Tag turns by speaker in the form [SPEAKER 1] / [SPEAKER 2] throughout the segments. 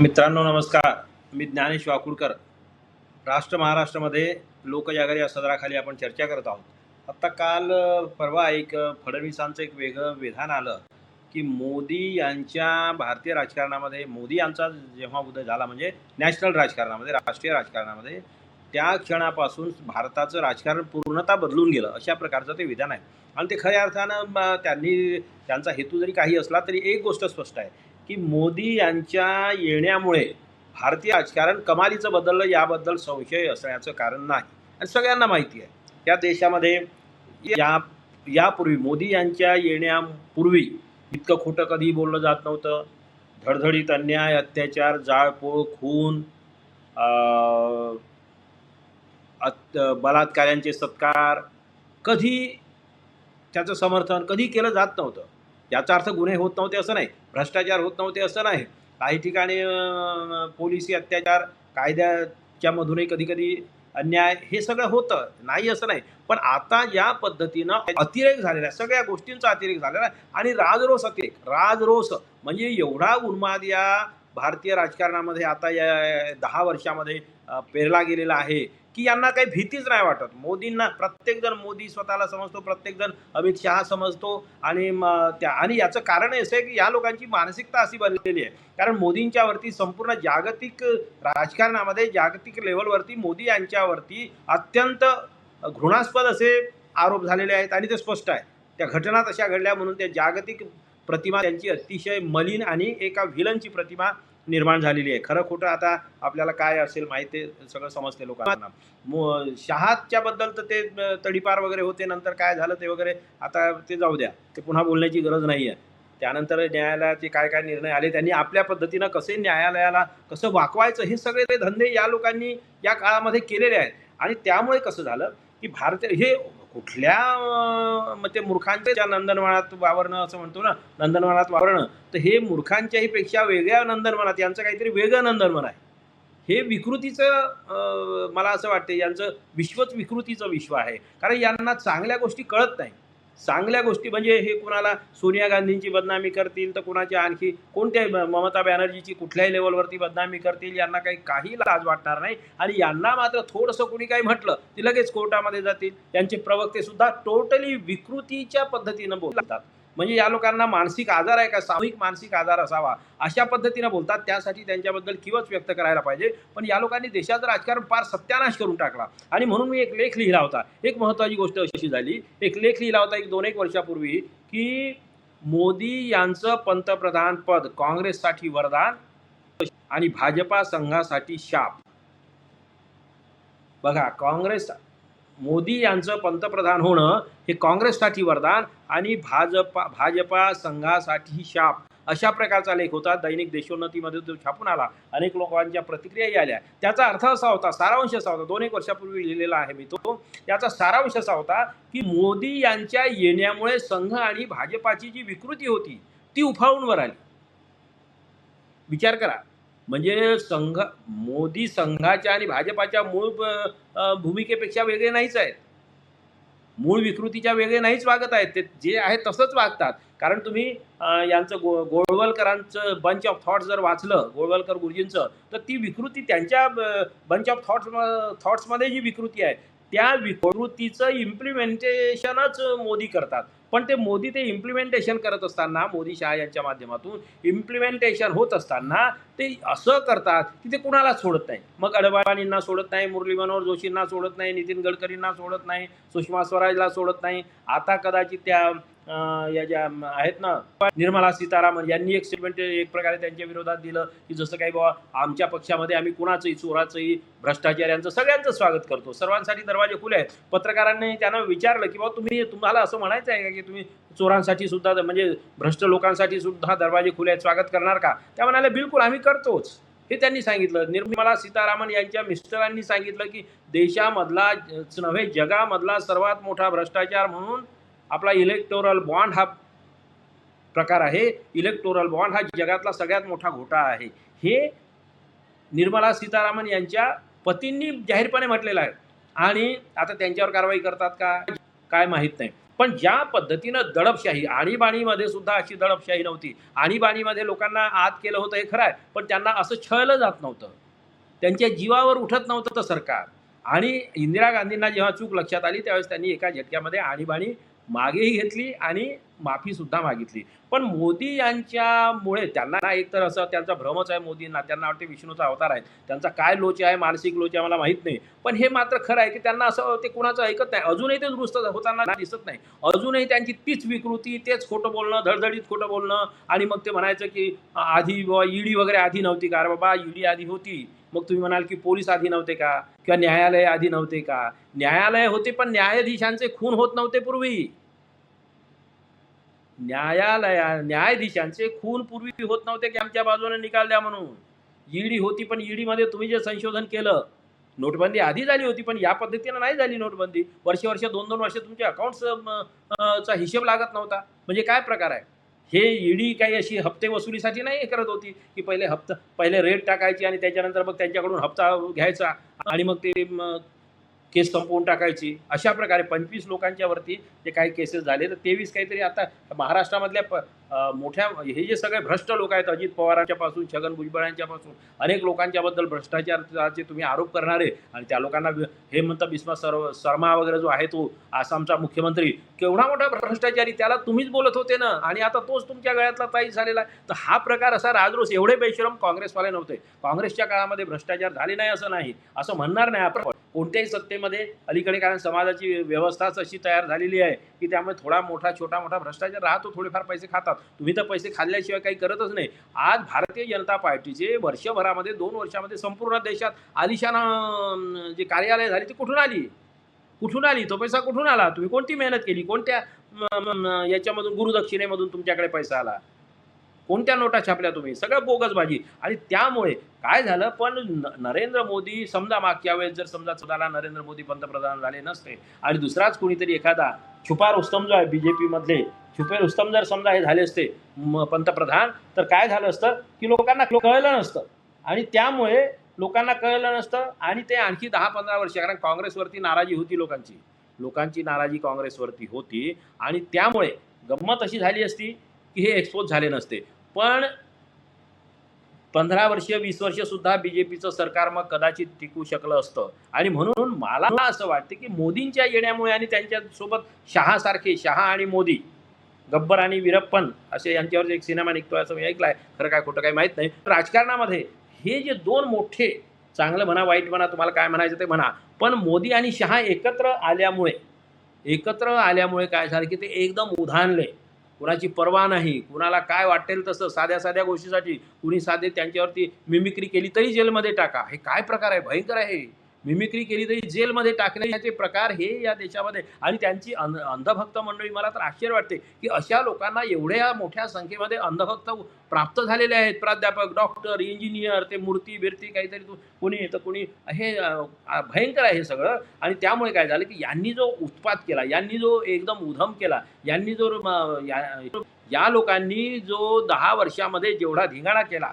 [SPEAKER 1] मित्रांनो नमस्कार. मी ज्ञानेश वाकुडकर. राष्ट्र महाराष्ट्रामध्ये लोकजागर या सदराखाली आपण चर्चा करत आहोत. आत्ता काल परवा एक फडणवीसांचं एक वेगळं विधान आलं की मोदी यांच्या भारतीय राजकारणामध्ये मोदी यांचा जेव्हा उदय झाला म्हणजे नॅशनल राजकारणामध्ये राष्ट्रीय राजकारणामध्ये त्या क्षणापासून भारताचं राजकारण पूर्णतः बदलून गेलं अशा प्रकारचं ते विधान आहे. आणि ते खऱ्या अर्थानं त्यांनी त्यांचा हेतू जरी काही असला तरी एक गोष्ट स्पष्ट आहे. की मोदी यांच्या येण्यामुळे भारतीय राजकारण कमालीचं बदललं याबद्दल संशय असण्याचं कारण नाही. आणि सगळ्यांना माहिती आहे. या देशामध्ये या यापूर्वी मोदी यांच्या येण्यापूर्वी इतकं खोटं कधी बोललं जात नव्हतं. धडधडीत अन्याय अत्याचार जाळपोळ खून अत बलात्कार्यांचे सत्कार कधी त्याचं समर्थन कधी केलं जात नव्हतं. याचा अर्थ गुन्हे होत नव्हते असं नाही. भ्रष्टाचार होत नव्हते असं नाही. काही ठिकाणी पोलिसी अत्याचार कायद्याच्या मधूनही कधी कधी अन्याय हे सगळं होतं. नाही असं नाही. पण आता या पद्धतीनं अतिरेक झालेला आहे. सगळ्या गोष्टींचा अतिरेक झालेला आहे. आणि राजरोस अतिरेक. राजरोस. म्हणजे एवढा उन्माद या भारतीय राजकारणामध्ये आता या दहा वर्षामध्ये पेरला गेलेला आहे. की यांना काही भीतीच नाही वाटत. मोदींना प्रत्येकजण मोदी स्वतःला समजतो प्रत्येकजण अमित शहा समजतो आणि त्या आणि याचं कारण असं आहे की या लोकांची मानसिकता अशी बनलेली आहे. कारण मोदींच्यावरती संपूर्ण जागतिक राजकारणामध्ये जागतिक लेवलवरती मोदी यांच्यावरती अत्यंत घृणास्पद असे आरोप झालेले आहेत आणि ते स्पष्ट आहे त्या घटना तशा घडल्या म्हणून त्या जागतिक प्रतिमा त्यांची अतिशय मलिन आणि एका व्हिलनची प्रतिमा निर्माण झालेली आहे. खरं खोटं आता आपल्याला काय असेल माहिती आहे, सगळं समजते लोकांना. शहाच्या बद्दल तर ते तडीपार वगैरे होते नंतर काय झालं ते वगैरे आता ते जाऊ द्या. ते पुन्हा बोलण्याची गरज नाही आहे. त्यानंतर न्यायालयाचे काय काय निर्णय आले त्यांनी आपल्या पद्धतीनं कसे न्यायालयाला कसं वाकवायचं हे सगळे ते धंदे या लोकांनी या काळामध्ये केलेले आहेत. आणि त्यामुळे कसं झालं की भारतीय हे कुठल्या म्हणजे मग ते मूर्खांच्या नंदनवनात वावरणं असं म्हणतो ना नंदनवनात वावरणं तर हे मूर्खांच्याही पेक्षा वेगळ्या नंदनवनात यांचं काहीतरी वेगळं नंदनवन आहे. हे विकृतीचं मला असं वाटते यांचं विश्वच विकृतीचं विश्व आहे. कारण यांना चांगल्या गोष्टी कळत नाही. चांगल्या गोष्टी म्हणजे हे कुणाला सोनिया गांधींची बदनामी करतील तर कुणाची आणखी कोणत्याही ममता बॅनर्जीची कुठल्याही लेवलवरती बदनामी करतील यांना काही काही लाज वाटणार नाही. आणि यांना मात्र थोडंसं कुणी काही म्हटलं की लगेच कोर्टामध्ये जातील. त्यांचे प्रवक्ते सुद्धा टोटली विकृतीच्या पद्धतीनं बोलतात. म्हणजे या लोकांना मानसिक आजार आहे का? सामूहिक मानसिक आजार असावा अशा पद्धतीनं बोलतात. त्यासाठी त्यांच्याबद्दल किवच व्यक्त करायला पाहिजे. पण या लोकांनी देशाचं राजकारण फार सत्यानाश करून टाकला. आणि म्हणून मी एक लेख लिहिला होता. एक महत्त्वाची गोष्ट अशी झाली. एक लेख लिहिला होता एक दोन एक वर्षापूर्वी की मोदी यांचं पंतप्रधान पद काँग्रेससाठी वरदान आणि भाजपा संघासाठी शाप. बघा काँग्रेस मोदी यांचं पंतप्रधान होणं हे काँग्रेससाठी वरदान आणि भाजपा भाजपा संघासाठी शाप. अशा प्रकारचा लेख होता. दैनिक देशोन्नतीमध्ये तो छापून आला. अनेक लोकांच्या प्रतिक्रियाही आल्या. त्याचा अर्थ असा होता सारांश असा होता दोन एक वर्षापूर्वी लिहिलेला आहे मी तो. त्याचा सारांश असा होता की मोदी यांच्या येण्यामुळे संघ आणि भाजपाची जी विकृती होती ती उफाळून वर आली. विचार करा. म्हणजे संघ मोदी संघाच्या आणि भाजपाच्या मूळ भूमिकेपेक्षा वेगळे नाहीच आहेत. मूळ विकृतीच्या वेगळे नाहीच वागत आहेत. ते जे आहे तसंच वागतात. कारण तुम्ही यांचं गो गोळवलकरांचं बंच ऑफ थॉट्स जर वाचलं गोळवलकर गुरुजींचं तर ती विकृती त्यांच्या बंच ऑफ थॉट्स थॉट्समध्ये जी विकृती आहे. त्या विकृतीचं इम्प्लिमेंटेशनच मोदी करतात. पण ते मोदी ते इम्प्लिमेंटेशन करत असताना मोदी शहा यांच्या माध्यमातून इम्प्लिमेंटेशन होत असताना ते असं करतात की ते कुणाला सोडत नाही. मग अडवाणींना सोडत नाही मुरली मनोहर जोशींना सोडत नाही नितीन गडकरींना सोडत नाही सुषमा स्वराजला सोडत नाही. आता कदाचित त्या या ज्या आहेत ना निर्मला सीतारामन यांनी एक स्टेटमेंट एक प्रकारे त्यांच्या विरोधात दिलं की जसं काही बाबा आमच्या पक्षामध्ये आम्ही कुणाचंही चोराचंही भ्रष्टाचार्यांचं सगळ्यांचं स्वागत करतो. सर्वांसाठी दरवाजे खुले आहेत. पत्रकारांनी त्यांना विचारलं की बाबा तुम्ही तुम्हाला असं म्हणायचं आहे का की तुम्ही चोरांसाठी सुद्धा म्हणजे भ्रष्ट लोकांसाठी सुद्धा दरवाजे खुले आहेत स्वागत करणार का? त्या म्हणाले बिलकुल आम्ही करतोच. हे त्यांनी सांगितलं. निर्मला सीतारामन यांच्या मिस्टरांनी सांगितलं की देशामधला नव्हे जगामधला सर्वात मोठा भ्रष्टाचार म्हणून आपला इलेक्टोरल बॉन्ड हा प्रकार आहे. इलेक्टोरल बॉन्ड हा जगातला सगळ्यात मोठा घोटाळा आहे. हे निर्मला सीतारामन यांच्या पतींनी जाहीरपणे म्हटलेलं आहे. आणि आता त्यांच्यावर कारवाई करतात का? काय माहीत नाही. पण ज्या पद्धतीनं दडपशाही आणीबाणीमध्ये सुद्धा अशी दडपशाही नव्हती. आणीबाणीमध्ये लोकांना आत केलं होतं हे खरं आहे पण त्यांना असं छळलं जात नव्हतं. त्यांच्या जीवावर उठत नव्हतं तर सरकार. आणि इंदिरा गांधींना जेव्हा चूक लक्षात आली त्यावेळेस त्यांनी एका झटक्यामध्ये आणीबाणी मागेही घेतली आणि माफीसुद्धा मागितली. पण मोदी यांच्यामुळे त्यांना एक तर असं त्यांचा भ्रमच आहे मोदींना त्यांना वाटते विष्णूचा अवतार आहे. त्यांचा काय लोच आहे मानसिक लोच आहे मला माहीत नाही. पण हे मात्र खरं आहे की त्यांना असं ते कुणाचं ऐकत नाही. अजूनही ते दुरुस्त होताना दिसत नाही. अजूनही त्यांची तीच विकृती तेच खोटं बोलणं धडधडीत खोटं बोलणं आणि मग ते म्हणायचं की आधी बाबा ईडी वगैरे आधी नव्हती का? अरे बाबा ईडी आधी होती. मग तुम्ही म्हणाल की पोलीस आधी नव्हते का? किंवा न्यायालय आधी नव्हते का? न्यायालय होते पण न्यायाधीशांचे खून होत नव्हते पूर्वी. न्यायालया न्यायाधीशांचे खून पूर्वी होत नव्हते की आमच्या बाजूने निकाल द्या म्हणून. ईडी होती पण ईडीमध्ये तुम्ही जे संशोधन केलं नोटबंदी आधी झाली होती पण या पद्धतीनं नाही झाली नोटबंदी. वर्ष वर्ष दोन दोन वर्ष तुमच्या अकाउंट्स चा हिशेब लागत नव्हता. म्हणजे काय प्रकार आहे? हे ईडी काही अशी हप्ते वसुलीसाठी नाही करत होती की पहिले हप्ता पहिले रेट टाकायची आणि त्याच्यानंतर मग त्यांच्याकडून हप्ता घ्यायचा आणि मग ते केस संपवून टाकायची. अशा प्रकारे पंचवीस लोकांच्यावरती जे काही केसेस झाले तर तेवीस काहीतरी आता महाराष्ट्रामधल्या प मोठ्या हे जे सगळे भ्रष्ट लोक आहेत अजित पवारांच्यापासून छगन भुजबळांच्यापासून अनेक लोकांच्याबद्दल भ्रष्टाचाराचे तुम्ही आरोप करणारे आणि त्या लोकांना हे म्हणता बिस्मा सर्व शर्मा वगैरे जो आहे तो आसामचा मुख्यमंत्री केवढा मोठा भ्रष्टाचारी त्याला तुम्हीच बोलत होते ना? आणि आता तोच तुमच्या गळ्यातला ताई झालेला आहे. तर हा प्रकार असा राजरोस एवढे बेशरम काँग्रेसवाले नव्हते. काँग्रेसच्या काळामध्ये भ्रष्टाचार झाले नाही असं नाही. असं म्हणणार नाही आपण. कोणत्याही सत्तेमध्ये अलीकडे कारण समाजाची व्यवस्थाच अशी तयार झालेली आहे की त्यामुळे थोडा मोठा छोटा मोठा भ्रष्टाचार राहतो थोडेफार पैसे खातात. तुम्ही तर पैसे खाल्ल्याशिवाय काही करतच नाही. आज भारतीय जनता पार्टीचे वर्षभरामध्ये दोन वर्षामध्ये संपूर्ण देशात आलिशान जे कार्यालय झाली ती कुठून आली? कुठून आली? तो पैसा कुठून आला? तुम्ही कोणती मेहनत केली? कोणत्या याच्यामधून गुरुदक्षिणेमधून तुमच्याकडे पैसा आला? कोणत्या नोटा छापल्या तुम्ही? सगळं बोगसबाजी आणि त्यामुळे काय झालं? पण नरेंद्र मोदी समजा मागच्या वेळेस जर समजा स्वतःला नरेंद्र मोदी पंतप्रधान झाले नसते आणि दुसराच कोणीतरी एखादा छुपा रुस्तम जो आहे बीजेपी मधले छुपे रुस्तम जर समजा हे झाले असते पंतप्रधान तर काय झालं असतं? की लोकांना कळलं नसतं. आणि त्यामुळे लोकांना कळलं नसतं आणि ते आणखी दहा पंधरा वर्ष कारण काँग्रेसवरती नाराजी होती लोकांची. लोकांची नाराजी काँग्रेसवरती होती आणि त्यामुळे गंमत अशी झाली असती की हे एक्सपोज झाले नसते. पण पंधरा वर्ष वीस वर्ष सुद्धा बीजेपीचं सरकार मग कदाचित टिकू शकलं असतं. आणि म्हणून मला असं वाटतं की मोदींच्या येण्यामुळे आणि त्यांच्यासोबत शहासारखे शहा आणि मोदी गब्बर आणि वीरप्पन असे यांच्यावर एक सिनेमा निघतोय असं मी ऐकलाय. खरं काय खोटं काय माहीत नाही. राजकारणामध्ये हे जे दोन मोठे चांगलं म्हणा वाईट म्हणा तुम्हाला काय म्हणायचं ते म्हणा. पण मोदी आणि शहा एकत्र आल्यामुळे एकत्र आल्यामुळे काय झालं की ते एकदम उधाणले. कुणाची पर्वा नाही कुणाला काय वाटेल तसं साध्या साध्या गोष्टीसाठी कुणी साधे त्यांच्यावरती मिमिक्री केली तरी जेलमध्ये टाका. हे काय प्रकार आहे? भयंकर आहे. मिमिक्री केली तरी जेलमध्ये टाकण्याचे प्रकार हे या देशामध्ये. आणि त्यांची अंध अंधभक्त मंडळी मला तर आश्चर्य वाटते की अशा लोकांना एवढ्या मोठ्या संख्येमध्ये अंधभक्त प्राप्त झालेले आहेत. प्राध्यापक डॉक्टर इंजिनियर ते मूर्ती बिर्ती काहीतरी तू कोणी तर कोणी हे भयंकर आहे हे सगळं. आणि त्यामुळे काय झालं की यांनी जो उत्पात केला यांनी जो एकदम उधम केला यांनी जो या- या लोकांनी जो दहा वर्षामध्ये जेवढा धिंगाणा केला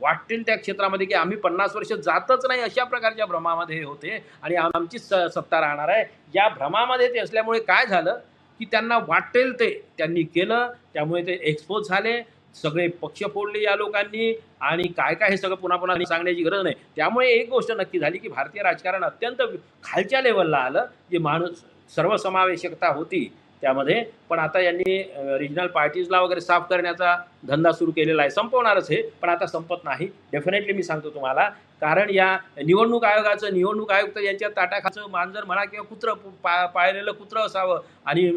[SPEAKER 1] वाटेल त्या क्षेत्रामध्ये की आम्ही पन्नास वर्ष जातच नाही अशा प्रकारच्या भ्रमामध्ये होते आणि आमची स सत्ता राहणार आहे. या भ्रमामध्ये ते असल्यामुळे काय झालं की त्यांना वाटेल ते. त्यांनी केलं त्यामुळे ते एक्सपोज झाले. सगळे पक्ष फोडले या लोकांनी आणि काय काय हे सगळं पुन्हा पुन्हा सांगण्याची गरज नाही. त्यामुळे एक गोष्ट नक्की झाली की भारतीय राजकारण अत्यंत खालच्या लेवलला आलं. जे माणूस सर्वसमावेशकता होती त्यामध्ये. पण आता यांनी रिजनल पार्टीजला वगैरे साफ करण्याचा धंदा सुरू केलेला आहे. संपवणारच हे पण आता संपत नाही. डेफिनेटली मी सांगतो तुम्हाला. कारण या निवडणूक आयोगाचं निवडणूक आयोग यांच्या ताटाखाचं मांजर म्हणा किंवा कुत्रं पा पाळलेलं कुत्रं असावं. आणि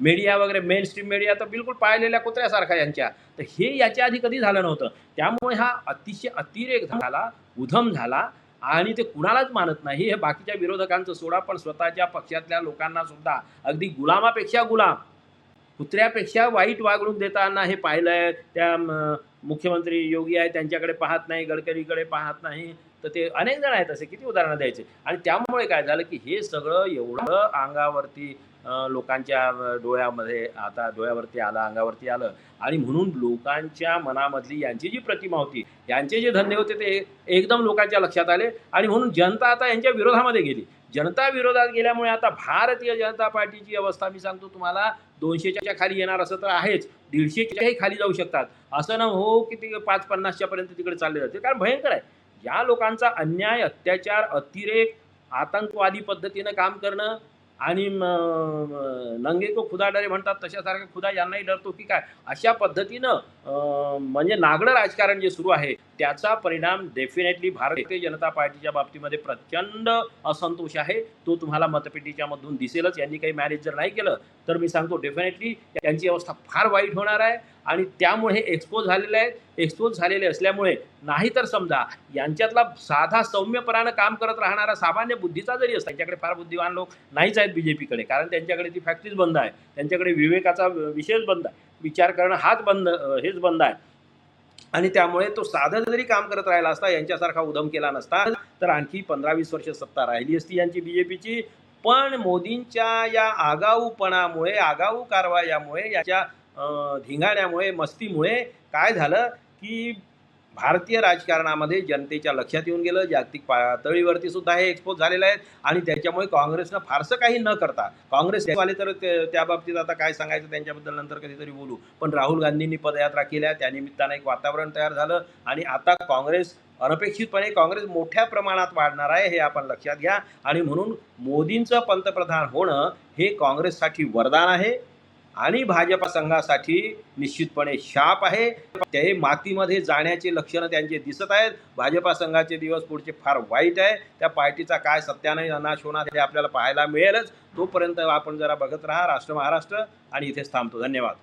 [SPEAKER 1] मीडिया वगैरे मेन स्ट्रीम मीडिया तर बिलकुल पाळलेल्या कुत्र्यासारखा यांच्या. तर हे याच्या आधी कधी झालं नव्हतं. त्यामुळे हा अतिशय अतिरेक झाला उधम झाला. आणि ते कुणालाच मानत नाही. हे बाकीच्या विरोधकांचं सोडा पण स्वतःच्या पक्षातल्या लोकांना सुद्धा अगदी गुलामापेक्षा गुलाम कुत्र्यापेक्षा वाईट वागणूक देताना हे पाहिलंय. त्या मुख्यमंत्री योगी आहे त्यांच्याकडे पाहत नाही गडकरीकडे पाहत नाही. तर ते अनेक जण आहेत असे किती उदाहरणं द्यायचे? आणि त्यामुळे काय झालं की हे सगळं एवढं अंगावरती लोकांच्या डोळ्यामध्ये आता डोळ्यावरती आलं अंगावरती आलं. आणि म्हणून लोकांच्या मनामधली यांची जी प्रतिमा होती यांचे जे धंदे होते ते एकदम लोकांच्या लक्षात आले. आणि म्हणून जनता आता यांच्या विरोधामध्ये गेली. जनता विरोधात गेल्यामुळे आता भारतीय जनता पार्टीची अवस्था मी सांगतो तुम्हाला दोनशेच्या खाली येणार असं तर आहेच. दीडशेच्याही खाली जाऊ शकतात. असं न हो की ते पाच पन्नासच्या पर्यंत तिकडे चालले जाते कारण भयंकर आहे. या लोकांचा अन्याय अत्याचार अतिरेक आतंकवादी पद्धतीनं काम करणं आणि नंगे को खुदा डरे म्हणतात तशासारखा खुदा यांनाही डरतो की काय? अशा पद्धतीनं म्हणजे नागडं राजकारण जे सुरू आहे त्याचा परिणाम डेफिनेटली भारतीय जनता पार्टीच्या बाबतीमध्ये प्रचंड असंतोष आहे. तो तुम्हाला मतपेटीच्या मधून दिसेलच. यांनी काही मॅनेज जर नाही केलं तर मी सांगतो डेफिनेटली त्यांची अवस्था फार वाईट होणार आहे. आणि त्यामुळे हे एक्सपोज झालेले आहेत. एक्सपोज झालेले असल्यामुळे नाहीतर समजा यांच्यातला साधा सौम्यपणानं काम करत राहणारा सामान्य बुद्धीचा जरी असतो त्यांच्याकडे फार बुद्धिवान लोक नाहीच आहेत बी जे पीकडे कारण त्यांच्याकडे ती फॅक्टरीज बंद आहे त्यांच्याकडे विवेकाचा विशेष बंद आहे. विचार करणं हाच बंद हेच बंद आहे. आणि त्यामुळे तो साधं जरी काम करत राहिला असता यांच्यासारखा उदम केला नसता तर आणखी पंधरा वीस वर्ष सत्ता राहिली असती यांची बी जे पीची पण मोदींच्या या आगाऊपणामुळे आगाऊ कारवायामुळे याच्या धिंगाण्यामुळे मस्तीमुळे काय झालं की भारतीय राजकारणामध्ये जनतेच्या लक्षात येऊन गेलं. जागतिक पातळीवरती सुद्धा हे एक्सपोज झालेलं आहेत आणि त्याच्यामुळे काँग्रेसनं फारसं काही न करता काँग्रेस आले तर त्या बाबतीत आता काय सांगायचं त्यांच्याबद्दल नंतर कधीतरी बोलू. पण राहुल गांधींनी पदयात्रा केल्या त्यानिमित्तानं एक वातावरण तयार झालं आणि आता काँग्रेस अनपेक्षितपणे काँग्रेस मोठ्या प्रमाणात वाढणार आहे हे आपण लक्षात घ्या. आणि म्हणून मोदींचं पंतप्रधान होणं हे काँग्रेससाठी वरदान आहे. आणि भाजपा संघासाठी निश्चितपणे शाप आहे. ते मातीमध्ये जाण्याचे लक्षणं त्यांचे दिसत आहेत. भाजपा संघाचे दिवस पुढचे फार वाईट आहे. त्या पार्टीचा काय सत्याने नाश होणार हे आपल्याला पाहायला मिळेलच. तोपर्यंत आपण जरा बघत राहा राष्ट्र महाराष्ट्र आणि इथेच थांबतो. धन्यवाद.